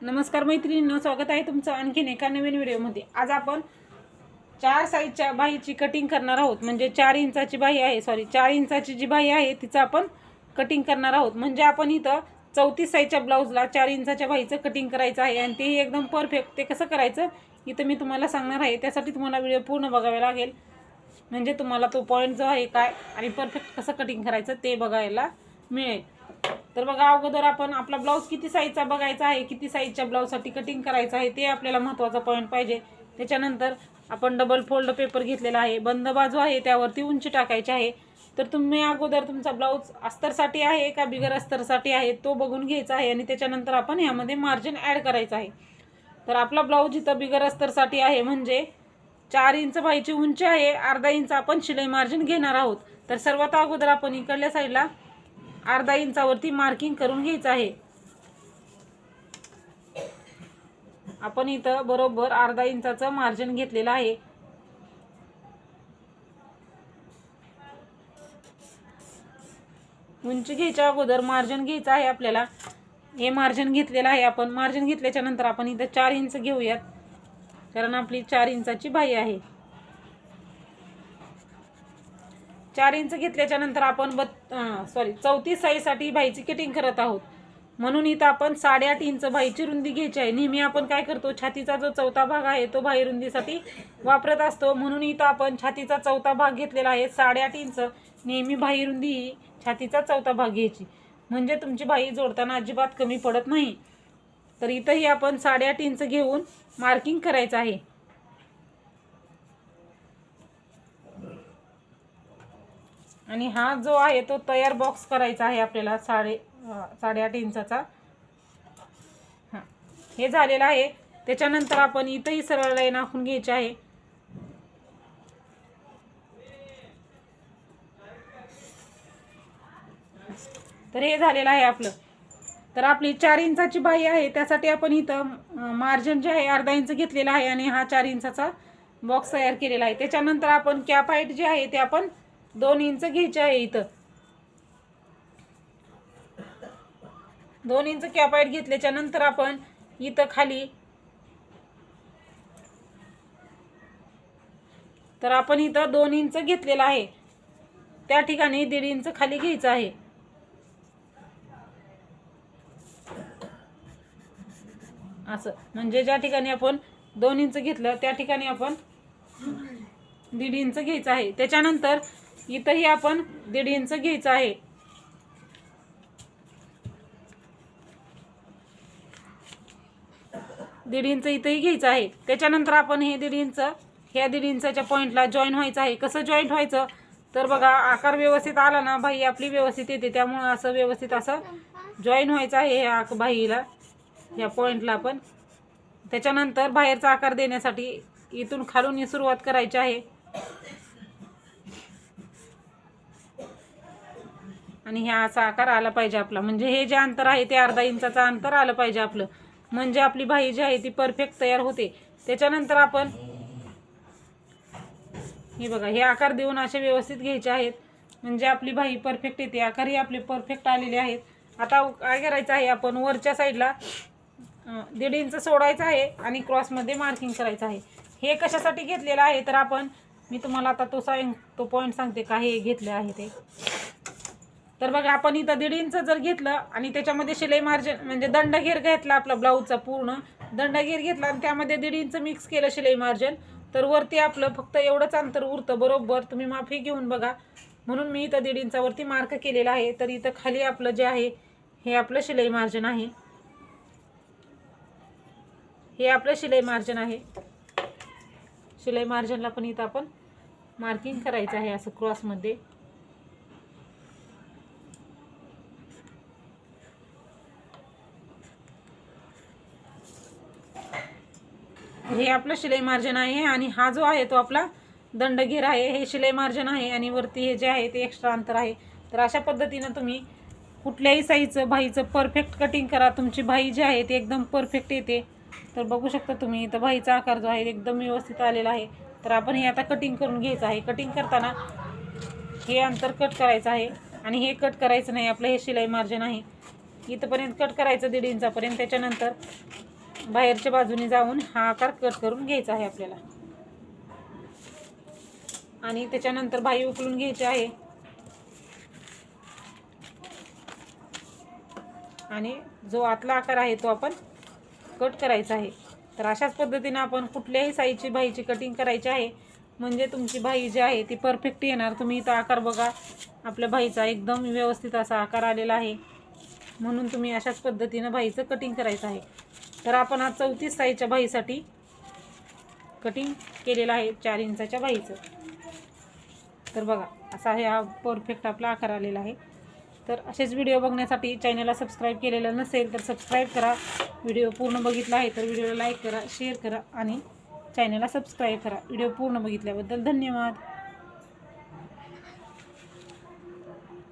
नमस्कार मैत्रिणींनो स्वागत आहे तुमचं आणखीन एका नवीन व्हिडिओमध्ये. आज आपण चार साईजच्या बाहीची कटिंग करणार आहोत. म्हणजे चार इंचाची बाही आहे सॉरी चार इंचाची जी बाही आहे तिचं आपण कटिंग करणार आहोत. म्हणजे आपण इथं चौतीस साईजच्या ब्लाऊजला चार इंचाच्या बाहीचं कटिंग करायचं आहे आणि तेही एकदम परफेक्ट ते कसं करायचं? इथं मी तुम्हाला सांगणार आहे. त्यासाठी तुम्हाला व्हिडिओ पूर्ण बघावा लागेल. म्हणजे तुम्हाला तो पॉईंट जो आहे काय आणि परफेक्ट कसं कटिंग करायचं ते बघायला मिळेल. तर बघा अगोदर आपण आपला ब्लाऊज किती साईजचा बघायचा आहे किती साईजच्या ब्लाऊजसाठी कटिंग करायचं आहे ते आपल्याला महत्त्वाचा पॉईंट पाहिजे. त्याच्यानंतर आपण डबल फोल्ड पेपर घेतलेला आहे बंद बाजू आहे त्यावरती उंची टाकायची आहे. तर तुम्ही अगोदर तुमचा ब्लाऊज अस्तरसाठी आहे का बिगर अस्तरसाठी आहे तो बघून घ्यायचा आहे आणि त्याच्यानंतर आपण यामध्ये मार्जिन ॲड करायचं आहे. तर आपला ब्लाऊज इथं बिगर अस्तरसाठी आहे म्हणजे चार इंच बाईची उंची आहे अर्धा इंच आपण शिलाई मार्जिन घेणार आहोत. तर सर्वात अगोदर आपण इकडल्या साईडला अर्धा इंचावरती मार्किंग करून घ्यायचं आहे. आपण इथं बरोबर अर्धा इंचाचं मार्जिन घेतलेलं आहे. उंची घ्यायच्या अगोदर मार्जिन घ्यायचं आहे आपल्याला. हे मार्जिन घेतलेलं आहे आपण. मार्जिन घेतल्याच्या नंतर आपण इथं चार इंच घेऊयात. कारण आपली चार इंचाची बाई आहे. चार इंच घेतल्याच्या नंतर आपण बत् सॉरी चौतीस साईजसाठी भाईची कटिंग करत आहोत. म्हणून इथं आपण साडेआठ इंच भाईची रुंदी घ्यायची आहे. नेहमी आपण काय करतो छातीचा जो चौथा भाग आहे तो भाई रुंदीसाठी वापरत असतो. म्हणून इथं आपण छातीचा चौथा भाग घेतलेला आहे. साडेआठ इंच नेहमी भाई रुंदी ही छातीचा चौथा भाग घ्यायची. म्हणजे तुमची भाई जोडताना अजिबात कमी पडत नाही. तर इथंही आपण साडेआठ इंच घेऊन मार्किंग करायचं आहे. आणि हा जो आहे तो तयार बॉक्स करायचा आहे आपल्याला साडे साडेआठ इंचाचा. हां. हे झालेलं आहे. त्याच्यानंतर आपण इथंही सरळ लाईन आखून घ्यायची आहे. तर हे झालेलं आहे आपलं. तर आपली चार इंचाची बाई आहे. त्यासाठी आपण इथं मार्जिन जे आहे अर्धा इंच घेतलेला आहे आणि हा चार इंचाचा बॉक्स तयार केलेला आहे. त्याच्यानंतर आपण कॅप हाईट जे आहे ते आपण दोन इंच घ्यायचे आहे इथं. दोन इंच कॅपाईट घेतल्याच्या नंतर आपण इथं खाली तर आपण इथं दोन इंच घेतलेलं आहे. त्या ठिकाणी दीड इंच खाली घ्यायचं आहे. असं. म्हणजे ज्या ठिकाणी आपण दोन इंच घेतलं त्या ठिकाणी आपण दीड इंच घ्यायचं आहे. त्याच्यानंतर इथंही आपण दीड इंच घ्यायचं आहे. दीड इंच इथंही घ्यायचं आहे. त्याच्यानंतर आपण हे दीड इंच ह्या दीड इंचाच्या पॉईंटला जॉईन व्हायचं आहे. कसं जॉईंट व्हायचं? तर बघा आकार व्यवस्थित आला ना भाई आपली व्यवस्थित येते. त्यामुळं असं व्यवस्थित असं जॉईन व्हायचं आहे ह्या भाईला ह्या पॉईंटला आपण. त्याच्यानंतर बाहेरचा आकार देण्यासाठी इथून खालून ही सुरुवात करायची आहे. आणि ह्या असा आकार आला पाहिजे आपला. म्हणजे हे जे अंतर आहे ते अर्धा इंचाचं अंतर आलं पाहिजे आपलं. म्हणजे आपली भाई जी आहे ती परफेक्ट तयार होते. त्याच्यानंतर आपण हे बघा हे आकार देऊन असे व्यवस्थित घ्यायचे आहेत. म्हणजे आपली भाई परफेक्ट येते आकारही आपले परफेक्ट आलेले आहेत. आता काय करायचं आहे आपण वरच्या साईडला दीड इंच सोडायचं आहे आणि क्रॉसमध्ये मार्किंग करायचं आहे. हे कशासाठी घेतलेलं आहे? तर आपण मी तुम्हाला आता तो सांग तो पॉईंट सांगते का हे घेतले आहे ते. तर बघा आपण इथं दीड इंच जर घेतलं आणि त्याच्यामध्ये शिलाई मार्जिन म्हणजे दंडघेर घेतला आपला ब्लाऊजचा पूर्ण. दंडघेर घेतला आणि त्यामध्ये दीड इंच मिक्स केलं शिलाई मार्जिन तर वरती आपलं फक्त एवढंच अंतर उरतं बरोबर? तुम्ही माफी घेऊन बघा. म्हणून मी इथं दीड इंचावरती मार्क केलेला आहे. तर इथं खाली आपलं जे आहे हे आपलं शिलाई मार्जिन आहे. हे आपलं शिलाई मार्जिन आहे. शिलाई मार्जिनला पण इथं आपण मार्किंग करायचं आहे असं क्रॉसमध्ये हे आपलं शिलाई मार्जिन आहे आणि हा जो आहे तो आपला दंडगीर आहे. हे शिलाई मार्जिन आहे आणि वरती हे जे आहे ते एक्स्ट्रा अंतर आहे. तर अशा पद्धतीनं तुम्ही कुठल्याही साईजचं भाईचं परफेक्ट कटिंग करा. तुमची भाई जी आहे ती एकदम परफेक्ट येते. तर बघू शकता तुम्ही इथं भाईचा आकार जो आहे एकदम व्यवस्थित आलेला आहे. तर आपण हे आता कटिंग करून घ्यायचं आहे. कटिंग करताना हे अंतर कट करायचं आहे आणि हे कट करायचं नाही. आपलं हे शिलाई मार्जिन आहे. इथंपर्यंत कट करायचं दीड इंचापर्यंत. त्याच्यानंतर बाहेरच्या बाजूने जाऊन हा आकार कट करून घ्यायचा आहे आपल्याला. आणि त्याच्यानंतर बाही उकळून घ्यायची आहे. आणि जो आतला आकार आहे तो आपण कट करायचा आहे. तर अशाच पद्धतीनं आपण कुठल्याही साईजची भाईची कटिंग करायची आहे. म्हणजे तुमची भाई जी आहे ती परफेक्ट येणार. तुम्ही इथं आकार बघा. आपल्या भाईचा एकदम व्यवस्थित असा आकार आलेला आहे. म्हणून तुम्ही अशाच पद्धतीनं भाईचं कटिंग करायचं आहे. तर आपण आज चौतीस साईजच्या भाईसाठी कटिंग केलेलं आहे चार इंचाच्या भाईचं. तर बघा असा हे हा परफेक्ट आपला आकार आलेला आहे. तर असेच व्हिडिओ बघण्यासाठी चॅनलला सबस्क्राईब केलेलं नसेल तर सबस्क्राईब करा. व्हिडिओ पूर्ण बघितला आहे तर व्हिडिओला लाईक करा शेअर करा आणि चॅनलला सबस्क्राईब करा. व्हिडिओ पूर्ण बघितल्याबद्दल धन्यवाद.